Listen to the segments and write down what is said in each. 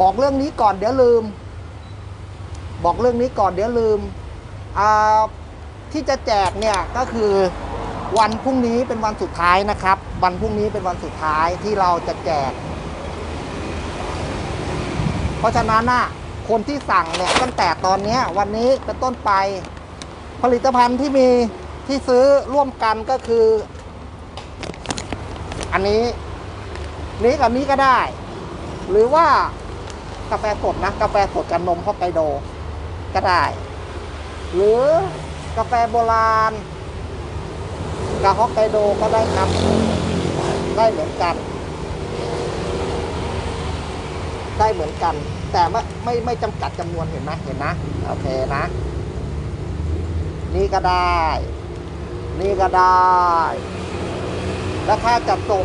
บอกเรื่องนี้ก่อนเดี๋ยวลืม บอกเรื่องนี้ก่อนเดี๋ยวลืมที่จะแจกเนี่ยก็คือวันพรุ่งนี้เป็นวันสุดท้ายนะครับ วันพรุ่งนี้เป็นวันสุดท้ายที่เราจะแจก เพราะฉะนั้นน่ะคนที่สั่งเนี่ยตั้งแต่ตอนนี้วันนี้เป็นต้นไป ผลิตภัณฑ์ที่มีที่ซื้อร่วมกันก็คือ อันนี้ นี้กับนี้ก็ได้ หรือว่า กาแฟสดนะ กาแฟสดกับนมฮอกไกโด ก็ได้ หรือกาแฟโบราณกับฮอกไกโดก็ได้ครับ ได้เหมือนกัน ได้เหมือนกัน แต่ไม่ไม่ไม่จำกัดจำนวนเห็นไหมเห็นนะ โอเคนะ นี่ก็ได้ นี่ก็ได้ แล้วค่าจัดส่ง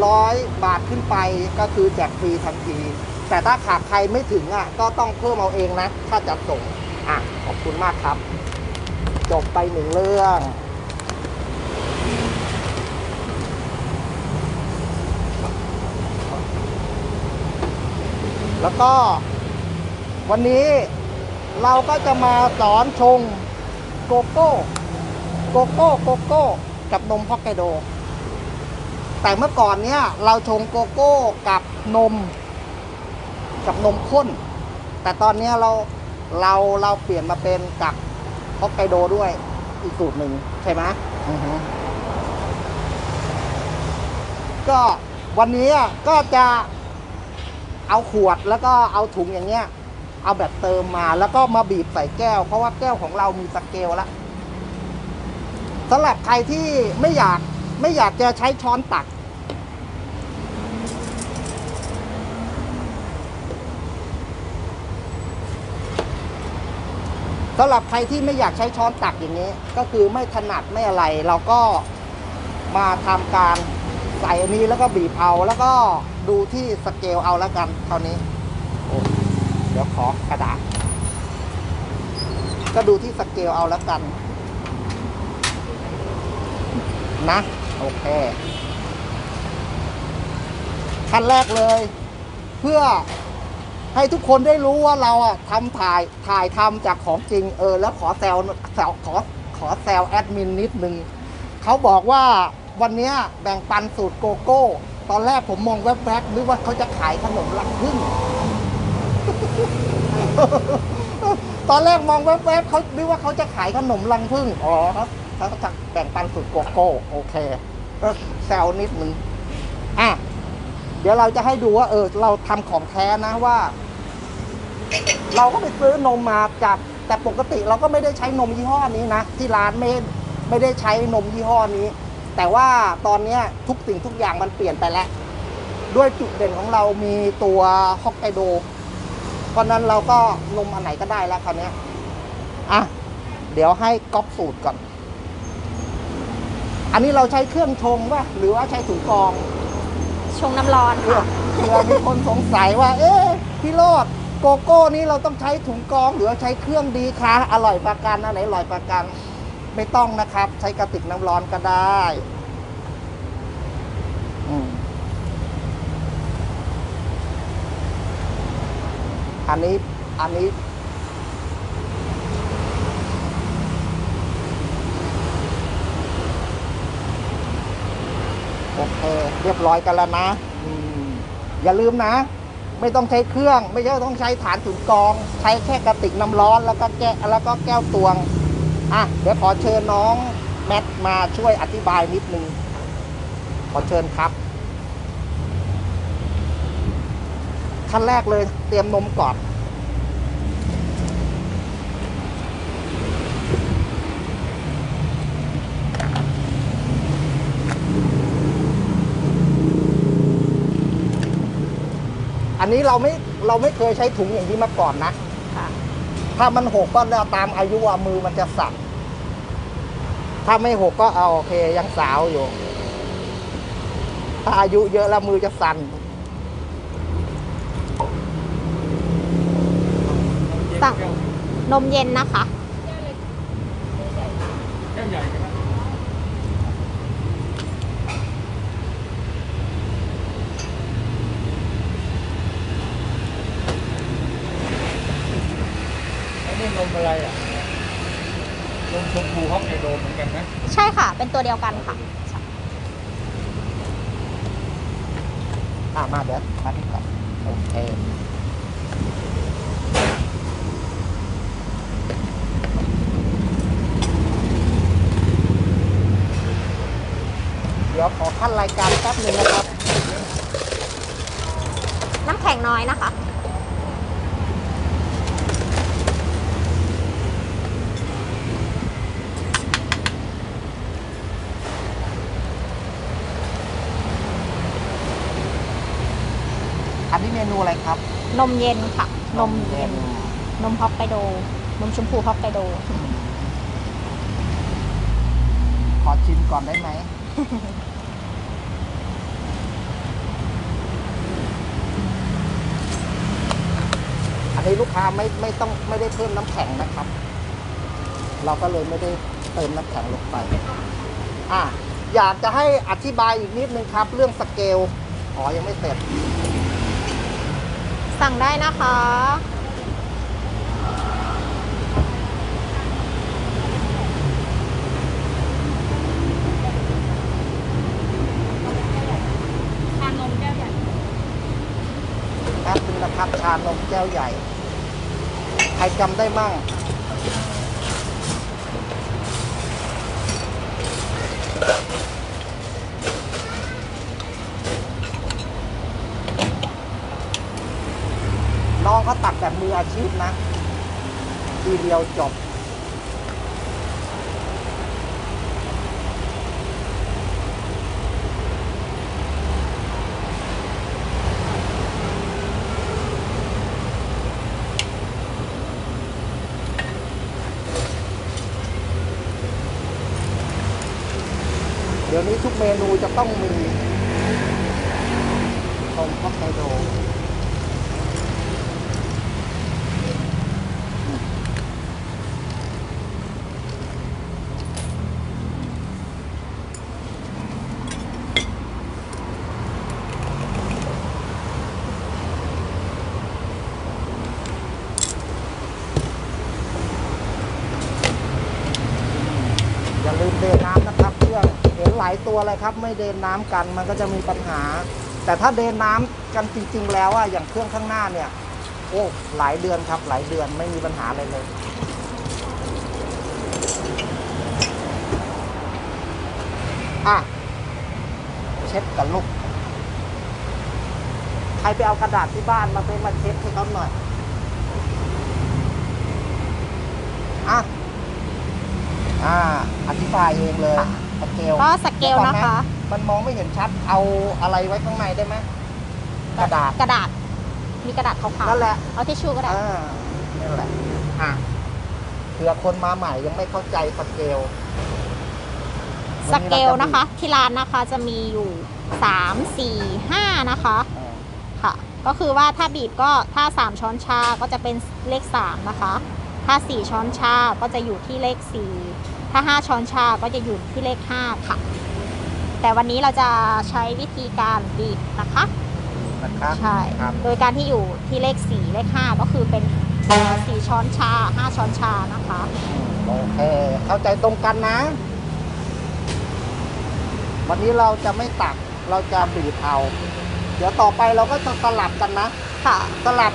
100 บาทขึ้นไปก็คือแจกฟรีทันที แต่ถ้าขาดใครไม่ถึงอะก็ต้องเพิ่มเอาเองนะค่าจัดส่งอะขอบคุณมากครับ จบไปหนึ่งเรื่องแล้วก็วันนี้เราก็จะมาสอนชงโกโก้โกโก้โกโก้กับนมฮอกไกโด แต่เมื่อก่อนเนี้ยเราชงโกโก้กับนม กับนมข้น แต่ตอนนี้เราเราเราเปลี่ยนมาเป็นกับฮอกไกโดด้วยอีกสูตรหนึ่งใช่ไหมก็วันนี้ก็จะเอาขวดแล้วก็เอาถุงอย่างเงี้ย เอาแบบเติมมาแล้วก็มาบีบใส่แก้ว เพราะว่าแก้วของเรามีสเกลแล้วสำหรับใครที่ไม่อยากไม่อยากจะใช้ช้อนตัก สำหรับใครที่ไม่อยากใช้ช้อนตักอย่างนี้ ก็คือไม่ถนัดไม่อะไร เราก็มาทำการใส่อันนี้แล้วก็บีบเอาแล้วก็ดูที่สเกลเอาแล้วกันเท่านี้โอ้เดี๋ยวขอกระดาษ ก็ดูที่สเกลเอาแล้วกัน นะ โอเคขั้นแรกเลย เพื่อ ให้ทุกคนได้รู้ว่าเราอะทำถ่ายถ่ายทำจากของจริงเออ แล้วขอแซวแซวขอขอแซวแอดมินนิดนึงเขาบอกว่าวันนี้แบ่งปันสูตรโกโก้ ตอนแรกผมมองแวบๆนึกว่าเขาจะขายขนมลังพึ่งตอนแรกมองแวบๆเขานึกว่าเขาจะขายขนมลังพึ่งอ๋อครับเขาจะแบ่งปันสูตรโกโก้ โอเคแซวนิดนึงอะ เดี๋ยวเราจะให้ดูว่าเออเราทำของแท้นะว่า เราก็ไปซื้อนมมาจาก แต่ปกติเราก็ไม่ได้ใช้นมยี่ห้อนี้นะที่ร้านไม่ไม่ได้ใช้นมยี่ห้อนี้ แต่ว่าตอนเนี้ทุกสิ่งทุกอย่างมันเปลี่ยนไปแล้ว ด้วยจุดเด่นของเรามีตัวฮอกไกโดเพราะนั้นเราก็นมอันไหนก็ได้แล้วคราวนี้อะเดี๋ยวให้ก๊อปสูตรก่อน อันนี้เราใช้เครื่องชงป่ะหรือว่าใช้ถุงกรอง ชงน้ำร้อนเค่ะเผื่อมีคนสงสัยว่า เอ๊ะพี่โรดโกโก้นี้เราต้องใช้ถุงกรองหรือใช้เครื่องดีคะอร่อยประกันอันไหนอร่อยประกันไม่ต้องนะครับ ใช้กระติกน้ำร้อนก็ได้อันนี้อันนี้ โอเค เรียบร้อยกันแล้วนะอืมอย่าลืมนะ ไม่ต้องใช้เครื่อง ไม่ใช่ต้องใช้ฐานถุงกรอง ใช้แค่กระติกน้ำร้อนแล้วก็แก้แล้วก็แก้วตวง อะ เดี๋ยวขอเชิญน้องแมทมาช่วยอธิบายนิดนึง ขอเชิญครับ ขั้นแรกเลยเตรียมนมก่อน อันนี้เราไม่เราไม่เคยใช้ถุงอย่างนี้มาก่อนนะค่ะ ถ้ามันหกก็แล้วตามอายุอะมือมันจะสั่นถ้าไม่หกก็เอาโอเคยังสาวอยู่ ถ้าอายุเยอะแล้วมือจะสั่นสั่งนมเย็นนะคะ แก้วใหญ่ใช่ไหม กันไหม ใช่ค่ะ เป็น ตัวเดียวกันค่ะอ่ามาเดี๋ยวมาที่ก่อนโอเคเดี๋ยวขอขั้นรายการแป๊บหนึ่งนะครับ น้ำแข็งน้อยนะคะ นนี้เมนูอะไรครับ นมเย็นค่ะ นมเย็น นมฮอกไกโด นมชมพูฮอกไกโด ขอชิมก่อนได้ไหม อันนี้ลูกค้าไม่ไม่ต้องไม่ได้เพิ่มน้ำแข็งนะครับ เราก็เลยไม่ได้เติมน้ำแข็งลงไป อะอยากจะให้อธิบายอีกนิดนึงครับ เรื่องสเกลอ๋อยังไม่เสร็จ สั่งได้นะคะ ชานมแก้วใหญ่ แป๊บนึงนะครับชานมแก้วใหญ่ ใครจำได้มั่งน้ องเขาตักแบบมืออาชีพนะ ทีเดียวจบ เดี๋ยวนี้ทุกเมนูจะต้องมีนมฮอกไกโด อย่าลืมเดินน้ำนะครับเครื่องเห็นหลายตัวเลยครับ ไม่เดินน้ำกันมันก็จะมีปัญหา แต่ถ้าเดินน้ำกันจริง ๆ แล้วอะอย่างเครื่องข้างหน้าเนี่ย โอ้หลายเดือนครับหลายเดือนไม่มีปัญหาอะไรเลยอะเช็ดกับลูกใครไปเอากระดาษที่บ้านมาเป็นมาเช็ดให้เขาหน่อยอะอ่า อธิบายเองเลย สเกลก็สเกลนะคะ มันมองไม่เห็นชัดเอาอะไรไว้ข้างในได้ไหมกระดาษกระดาษ มีกระดาษขาวนั่นแหละๆเอาทิชชู่ก็ได้อ่านั่นแหละอะเผื่อคนมาใหม่ยังไม่เข้าใจสเกลสเกลนะคะ ที่ร้านนะคะจะมีอยู่3 4 5นะคะอ่าค่ะ ก็คือว่าถ้าบีบก็ถ้า3ช้อนชาก็จะเป็นเลข3นะคะ ถ้า4ช้อนชาก็จะอยู่ที่เลข4 ถ้า 5 ช้อนชาก็จะอยู่ที่เลข 5 ค่ะ แต่วันนี้เราจะใช้วิธีการบีบนะคะ นะครับใช่ ครับโดยการที่อยู่ที่เลข 4 เลข 5 ก็คือเป็นเอ่อ4ช้อนชา 5 ช้อนชานะคะ โอเคเข้าใจตรงกันนะ วันนี้เราจะไม่ตักเราจะบีบเอาเดี๋ยวต่อไปเราก็จะสลับกันนะ ค่ะ สลับ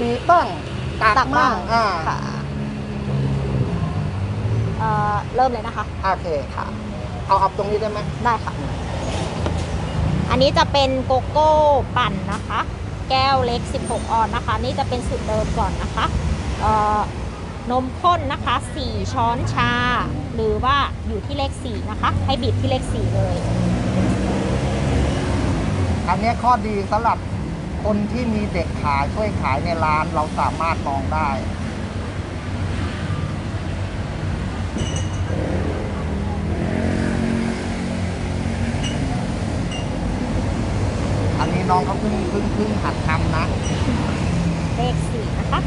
บีบบ้างตักตักบ้าบ้างงอ่า ค่ะ เอ่อเริ่มเลยนะคะโอเคค่ะ เอาเอาตรงนี้ได้ไหมได้ค่ะ อันนี้จะเป็นโกโก้ปั่นนะคะ แก้วเล็ก 16 ออนนะคะ นี่จะเป็นสูตรเดิมก่อนนะคะเอ่อนมข้นนะคะ 4 ช้อนชา หรือว่าอยู่ที่เลข 4 นะคะ ให้บีบที่เลข 4 เลย อันเนี้ยข้อดีสำหรับคนที่มีเด็กขายช่วยขายในร้านเราสามารถมองได้ อันนี้น้องเขาเพิ่งเพิ่งเพิ่งหัดทำนะเลข4นะคะ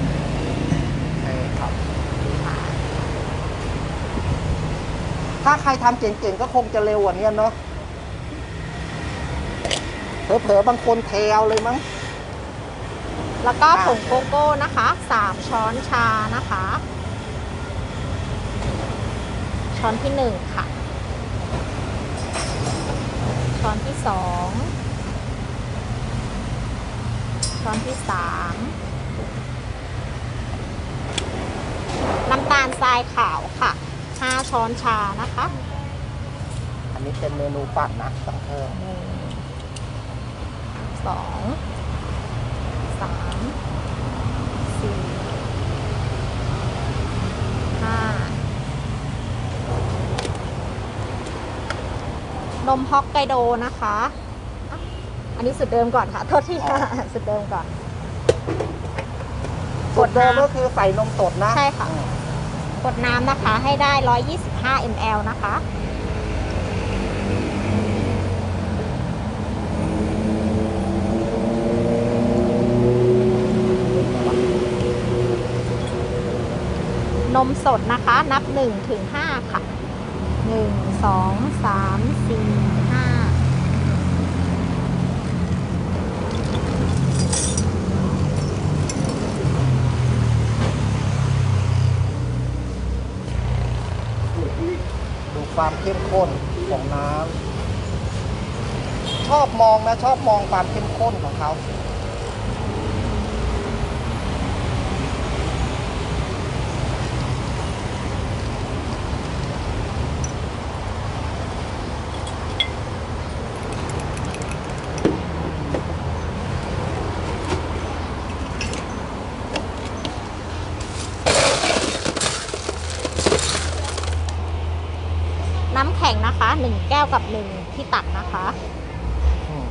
เออครับถ้าใครทำเก่งๆก็คงจะเร็วกว่านี้เนาะเผลอๆบางคนเทเอาเลยมั้ง แล้วก็อ่าผงโกโก้นะคะ 3 ช้อนชานะคะ ชช้อนที่หนึ่งค่ะ ช้อนที่สองช้อนที่สามน้ำตาลทรายขาวค่ะห้าช้อนชานะคะ อันนี้เป็นเมนูปั่นนะต้องเพิ่มหนึ่งสองสามสี่ห้า นมฮอกไกโดนะคะอะอันนี้สุดเดิมก่อนค่ะ โทษทีค่ะ สุดเดิมก่อน สูตรเดิมก็คือใส่นมสดนะใช่ค่ะอืมกดน้ำนะคะให้ได้ 125 ml นะคะ นมสดนะคะ นับ 1 ถึง 5 ค่ะ 1 2 3 4 5ดูความเข้มข้นของน้ำชอบมองนะ ชอบมองความเข้มข้นของเขา น้ำแข็งนะคะ 1 แก้วกับ 1 ที่ตักนะคะ อืม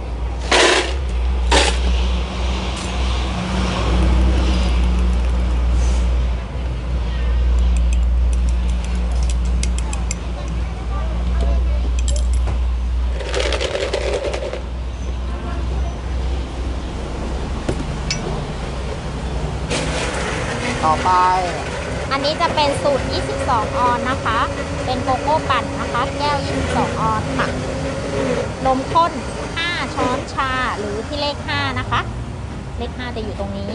ต่อ ไป อันนี้จะเป็นสูตร 22 ออนนะคะ เป็นโกโก้ปั่นนะคะ แก้ว 22 ออนค่ะ นมข้น 5 ช้อนชาหรือที่เลข 5 นะคะ เลข 5 จะอยู่ตรงนี้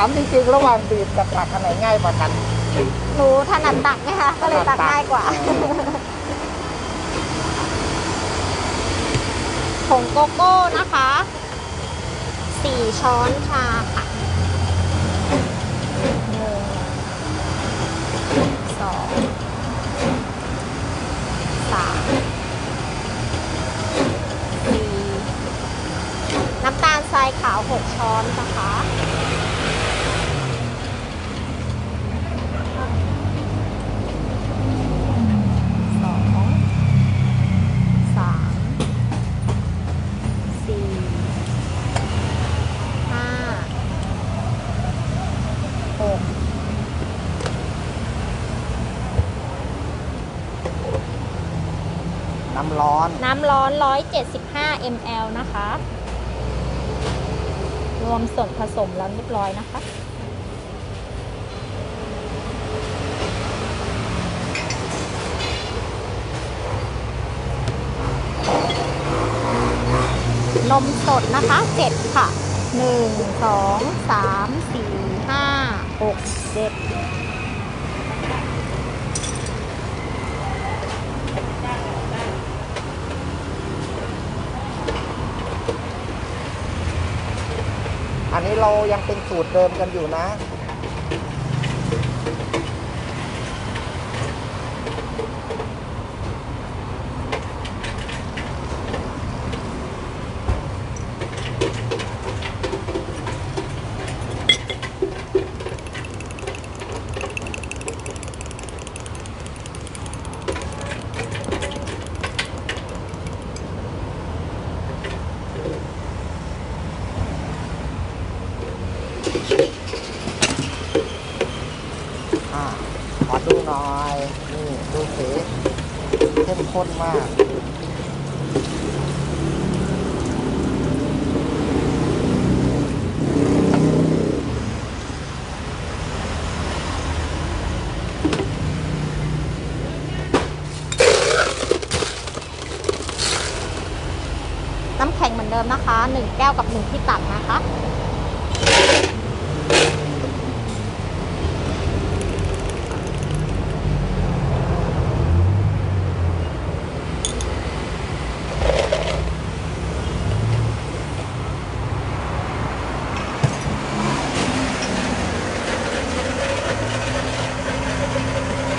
ามจริงๆ ระหว่างบีบกับตักอันไหนง่ายกว่ากัน หนูถนัดตักไงคะก็เลยตักง่ายกว่าผงโกโก้นะคะ4ช้อนชาค่ะหนึ่งสองสามสี่น้ำตาลทรายขาว6ช้อนนะคะ สองสามสี่ห้าหก น้ำ ร้อน น้ำร้อน 175 ml นะคะ รวมส่วนผสมแล้วเรียบร้อยนะคะ นมสดนะคะ 7 ค่ะ 1 2 3 4 5 6 7 อันนี้เรายังเป็นสูตรเดิมกันอยู่นะ้นมาก น้ำแข็งเหมือนเดิมนะคะ 1 แก้วกับ 1 ที่ตัก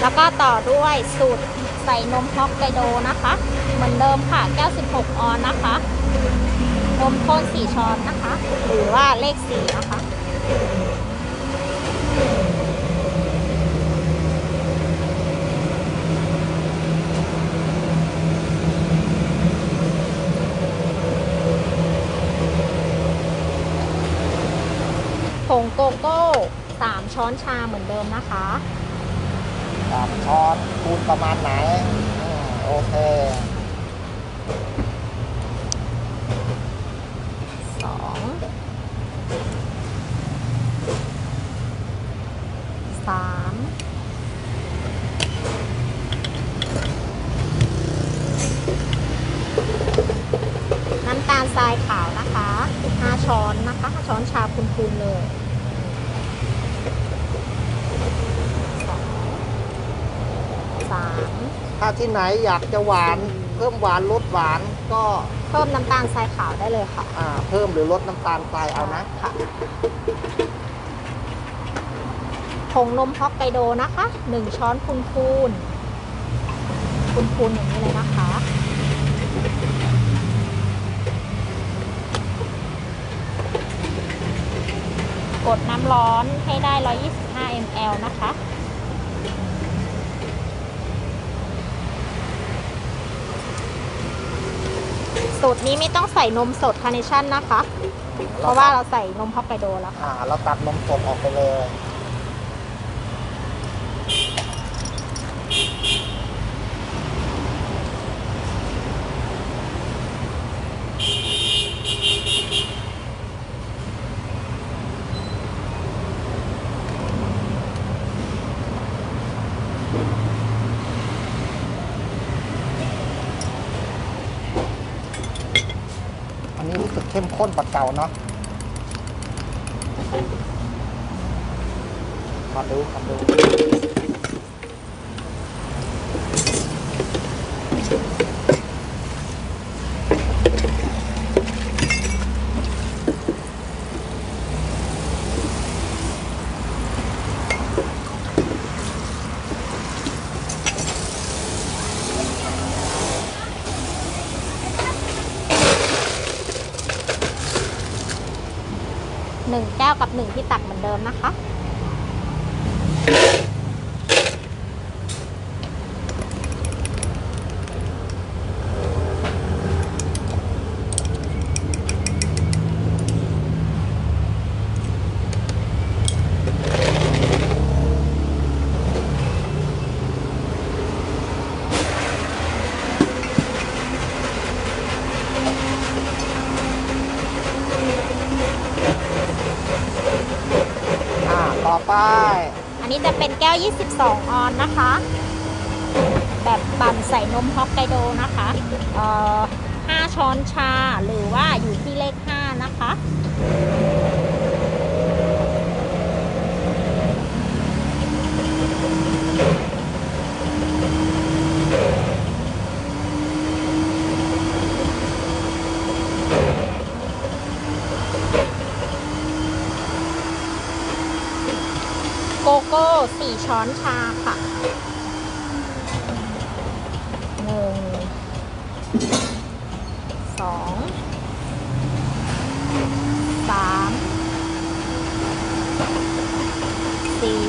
แล้วก็ต่อด้วยสูตรใส่นมฮอกไกโดนะคะ เหมือนเดิมค่ะแก้ว16ออนนะคะ นมข้น4ช้อนนะคะ หรือว่าเลข 4 นะคะ ผงโกโก้ 3 ช้อนชาเหมือนเดิมนะคะ สามช้อนคูณประมาณไหนอโอเคสองสามน้ำตาลทรายขาวนะคะ5ช้อนนะคะ5ช้อนชาพูนๆเลยสอง สามถ้าที่ไหนอยากจะหวาน เพิ่มหวานลดหวานก็เพิ่มน้ำตาลทรายขาวได้เลยค่ะอ่าเพิ่มหรือลดน้ำตาลทรายเอานะค่ะผงนมฮอกไกโดนะคะหนึ่งช้อนพูนพูนพูนพูนๆอย่างนี้เลยนะคะ กดน้ำร้อนให้ได้ 125 ml นะคะ สูตรนี้ไม่ต้องใส่นมสดคาร์เนชั่นนะคะ เพราะว่าเราใส่นมฮอกไกโดแล้วค่ะ อ่า เราตัดนมสดออกไปเลย ข้นกว่าเก่าเนาะมาดูมาดู หนึ่งแก้วกับหนึ่งที่ ตักเหมือนเดิมนะคะ อ่า ต่อไป อันนี้จะเป็นแก้ว 22 ออนนะคะ แบบปั่นใส่นมฮอกไกโดนะคะเอ่อ5ช้อนชาหรือว่าอยู่ที่เลข 5 นะคะ 4 ช้อนชาค่ะหนึ่งสองสามสี่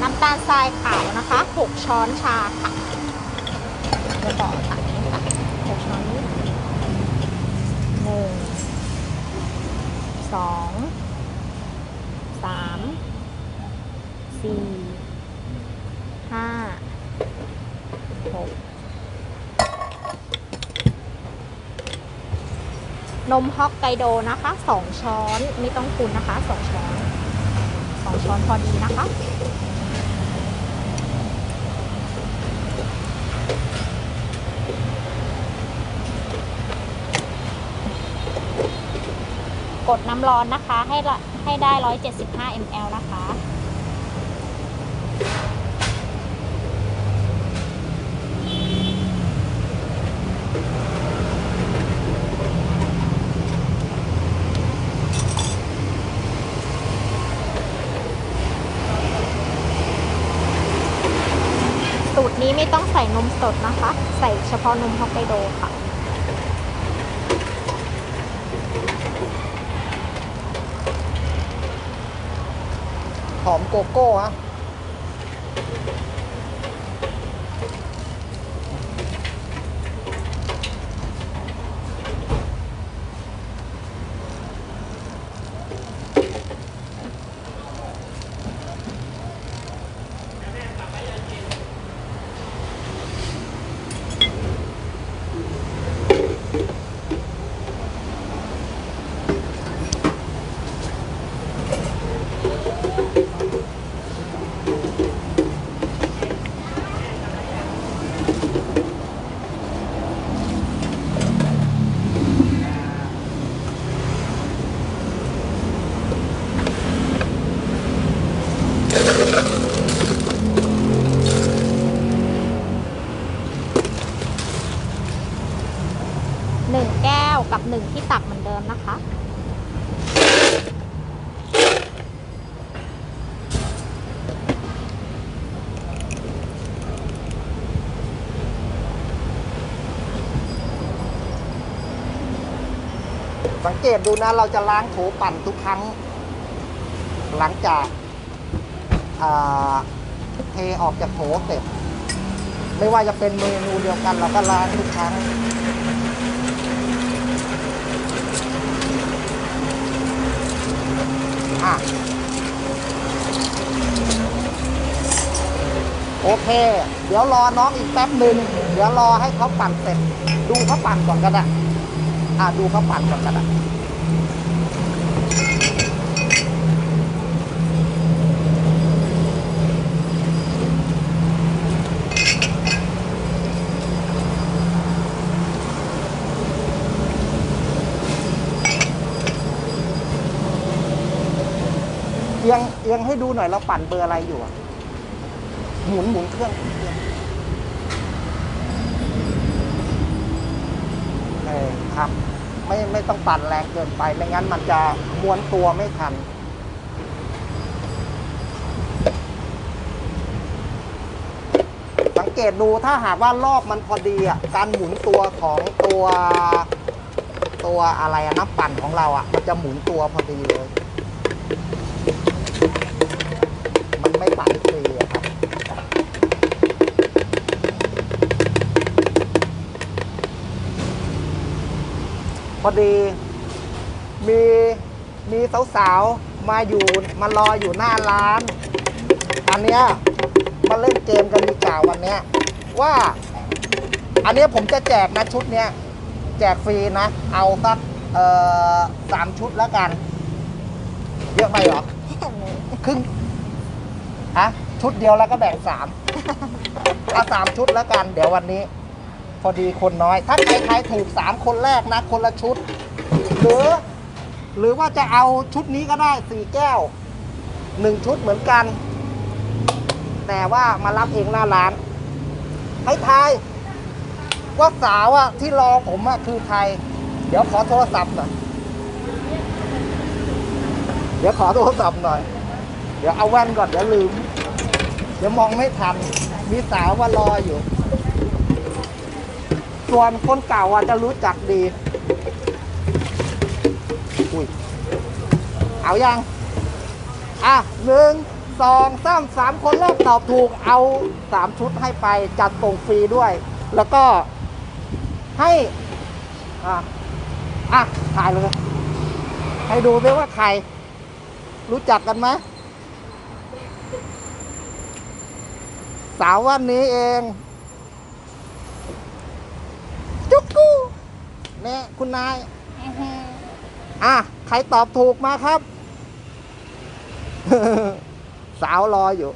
น้ำตาลทรายขาวนะคะ 6 ช้อนชาค่ะเดี๋ยวต่อตักนี้ค่ะ6ช้อนนี้หนึ่งสอง นมฮอกไกโดนะคะ 2 ช้อนไม่ต้องคุณนะคะ 2 ช้อน 2 ช้อนพอดีนะคะ กดน้ำร้อนนะคะให้ให้ได้ 175 ml นะคะ ใส่นมสดนะคะ ใส่เฉพาะนมฮอกไกโดค่ะ หอมโกโก้ฮะหนึ่งแก้วกับหนึ่งที่ตักเหมือนเดิมนะคะ สังเกตดูนะเราจะล้างโถปั่นทุกครั้ง หลังจากาเทออกจากโถเสร็จ ไม่ว่าจะเป็นเมนูเดียวกันเราก็ล้างทุกครั้งโอเค เดี๋ยวรอน้องอีกแป๊บหนึ่ง เดี๋ยวรอให้เขาปั่นเสร็จ ดูเขาปั่นก่อนก็ได้ อะดูเขาปั่นก่อนก็ได้เอียงเอียงให้ดูหน่อยเราปั่นเบอร์อะไรอยู่อะหมุนหมุนเครื่องหมุนเครื่ องเออครับ ไม่ไม่ต้องปั่นแรงเกินไป ไม่งั้นมันจะม้วนตัวไม่ทัน สังเกตดูถ้าหากว่ารอบมันพอดีอะ การหมุนตัวของตัวตัวอะไรอะน้ำปั่นของเราอะ มันจะหมุนตัวพอดีเลย พอดี มีมีสาวๆ มาอยู่มารออยู่หน้าร้าน อันเนี้ยมาเล่นเกมกันดีกว่าวันเนี้ยว่า อันเนี้ยผมจะแจกนะชุดเนี้ยแจกฟรีนะ เอาสักเอ่อสามชุดแล้วกัน เยอะไปเหรอ ครึ่งอะชุดเดียวแล้วก็แบ่งสามเอาสามชุดแล้วกัน เดี๋ยววันนี้ พอดีคนน้อย ถ้าใครทายถูกสามคนแรกนะ คนละชุด หรือ หรือว่าจะเอาชุดนี้ก็ได้สี่แก้วหนึ่งชุดเหมือนกัน แต่ว่ามารับเองหน้าร้าน ให้ทายว่าสาวอะที่รอผมอะคือใคร เดี๋ยวขอโทรศัพท์หน่อย เดี๋ยวขอโทรศัพท์หน่อย เดี๋ยวเอาแว่นก่อนเดี๋ยวลืม เดี๋ยวมองไม่ทัน มีสาวว่ารออยู่ ส่วนคนเก่าอะจะรู้จักดี อุ้ย เอายัง อะหนึ่งสองสามสามคนแรกตอบถูกเอาสามชุดให้ไปจัดส่งฟรีด้วย แล้วก็ให้ อะ อะ ถ่ายเลย ให้ดูด้วยว่าใคร รู้จักกันไหมสาววันนี้เอง จุกกูเนี่ยคุณนายอะใครตอบถูกมาครับ สาวรออยู่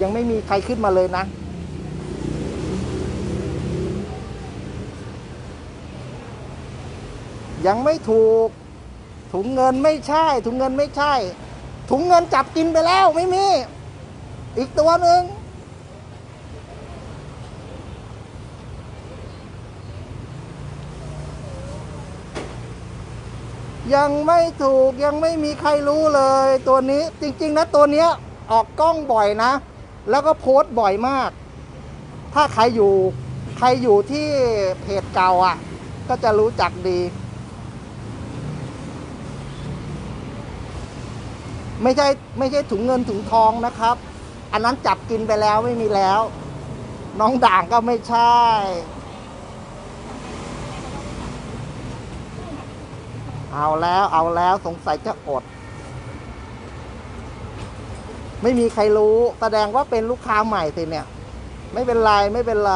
ยังไม่มีใครขึ้นมาเลยนะยังไม่ถูก ถุงเงินไม่ใช่ ถุงเงินไม่ใช่ ถุงเงินจับกินไปแล้วไม่มี อีกตัวหนึ่งยังไม่ถูกยังไม่มีใครรู้เลยตัวนี้จริง ๆ นะตัวเนี้ยออกกล้องบ่อยนะ แล้วก็โพสต์บ่อยมาก ถ้าใครอยู่ ใครอยู่ที่เพจเก่าอะ ก็จะรู้จักดี ไม่ใช่ไม่ใช่ถุงเงินถุงทองนะครับ อันนั้นจับกินไปแล้วไม่มีแล้ว น้องด่างก็ไม่ใช่ เอาแล้วเอาแล้วสงสัยจะอด ไม่มีใครรู้แสดงว่าเป็นลูกค้าใหม่สิเนี่ย ไม่เป็นไรไม่เป็นไร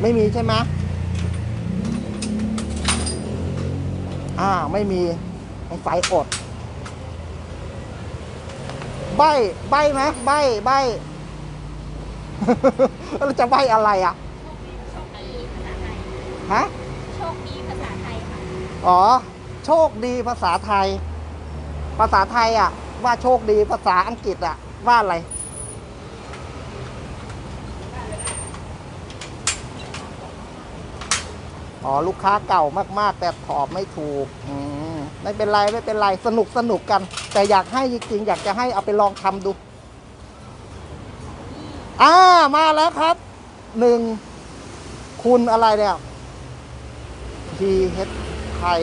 ไม่มีใช่ไหม อ่า ไม่มีสงสัยอด ใบ ใบไหมใบ ใบแล้วจะใบอะไรอะ ฮะ โชคดีภาษาไทยค่ะ อ๋อ โชคดีภาษาไทย ภาษาไทยอะ ว่าโชคดีภาษาอังกฤษอะ ว่าอะไร อ๋อลูกค้าเก่ามากๆ แต่ตอบไม่ถูกอืมไม่เป็นไรไม่เป็นไรสนุกสนุกกัน แต่อยากให้จริงๆอยากจะให้เอาไปลองทำดู อ่ามาแล้วครับหนึ่งคุณอะไรเนี่ย T H ไทย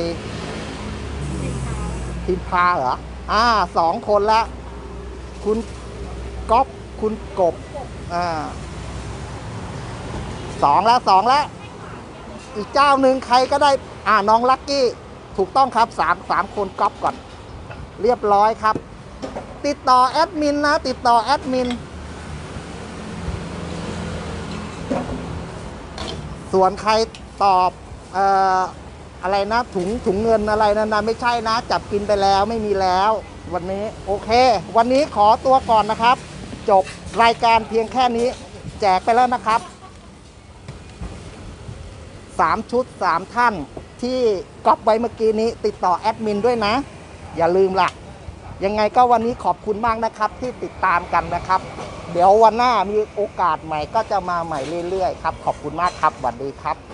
พิมพาเหรอ อ่าสองคนละ คุณก๊อฟคุณกบ อ่าสองแล้วสองแล้ว อีกเจ้าหนึ่งใครก็ได้อ่าน้องลักกี้ถูกต้องครับสามสามคนก๊อปก่อน เรียบร้อยครับ ติดต่อแอดมินนะ ติดต่อแอดมิน ส่วนใครตอบเอ่ออะไรนะ ถุงถุงเงินอะไรนั่นนะไม่ใช่นะ จับกินไปแล้วไม่มีแล้ว วันนี้โอเค วันนี้ขอตัวก่อนนะครับ จบรายการเพียงแค่นี้ แจกไปแล้วนะครับ สามชุดสามท่าน ที่ก๊อปไว้เมื่อกี้นี้ ติดต่อแอดมินด้วยนะ อย่าลืมล่ะ ยังไงก็วันนี้ขอบคุณมากนะครับที่ติดตามกันนะครับ เดี๋ยววันหน้ามีโอกาสใหม่ก็จะมาใหม่เรื่อยๆครับ ขอบคุณมากครับสวัสดีครับ